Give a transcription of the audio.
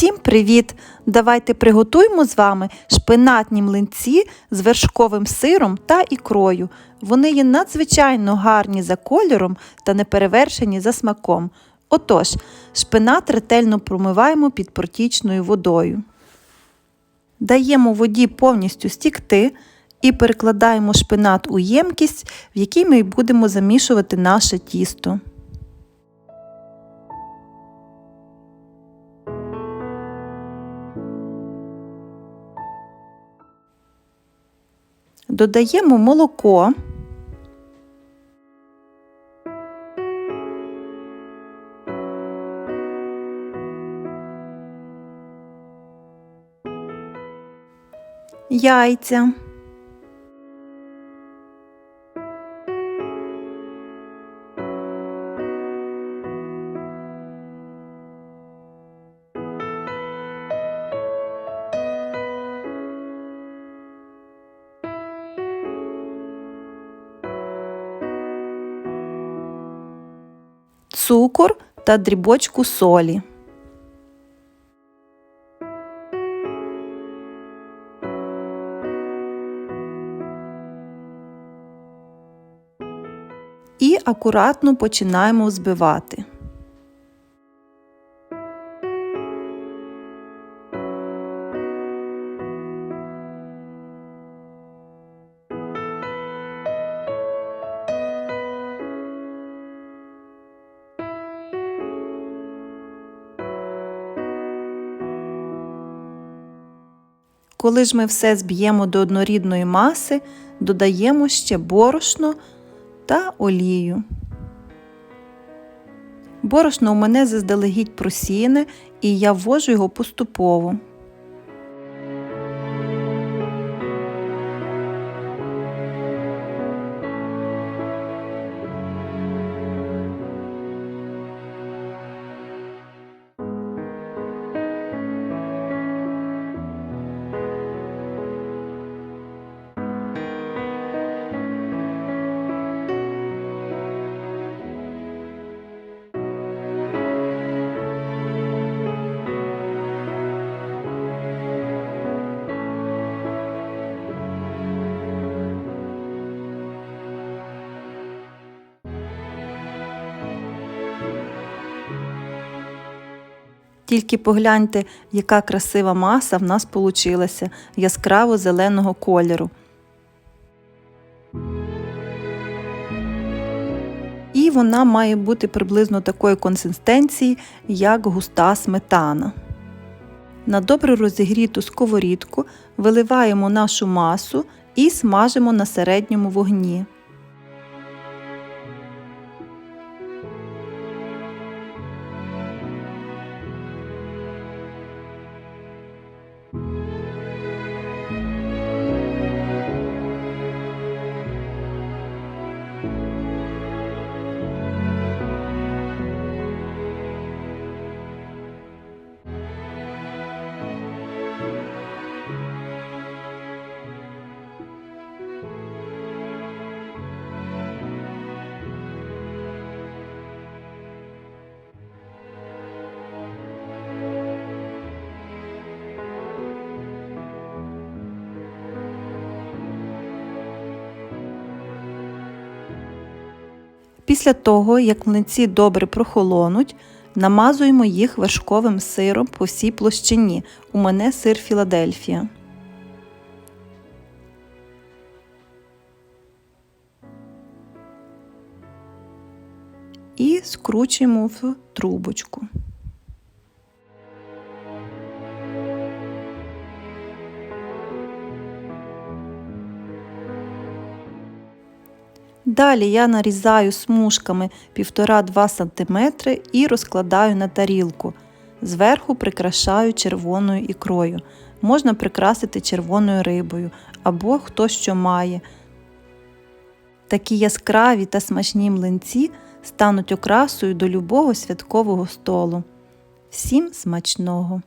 Всім привіт! Давайте приготуємо з вами шпинатні млинці з вершковим сиром та ікрою. Вони є надзвичайно гарні за кольором та неперевершені за смаком. Отож, шпинат ретельно промиваємо під протічною водою. Даємо воді повністю стікти і перекладаємо шпинат у ємкість, в якій ми будемо замішувати наше тісто. Додаємо молоко. Яйця. Цукор та дрібочку солі. І акуратно починаємо взбивати. Коли ж ми все зб'ємо до однорідної маси, додаємо ще борошно та олію. Борошно у мене заздалегідь просіяне і я ввожу його поступово. Тільки погляньте, яка красива маса в нас получилася яскраво зеленого кольору. І вона має бути приблизно такої консистенції, як густа сметана. На добре розігріту сковорідку виливаємо нашу масу і смажимо на середньому вогні. Після того, як млинці добре прохолонуть, намазуємо їх вершковим сиром по всій площині. У мене сир Філадельфія. І скручуємо в трубочку. Далі я нарізаю смужками 1,5-2 см і розкладаю на тарілку. Зверху прикрашаю червоною ікрою. Можна прикрасити червоною рибою або хто що має. Такі яскраві та смачні млинці стануть окрасою до любого святкового столу. Всім смачного!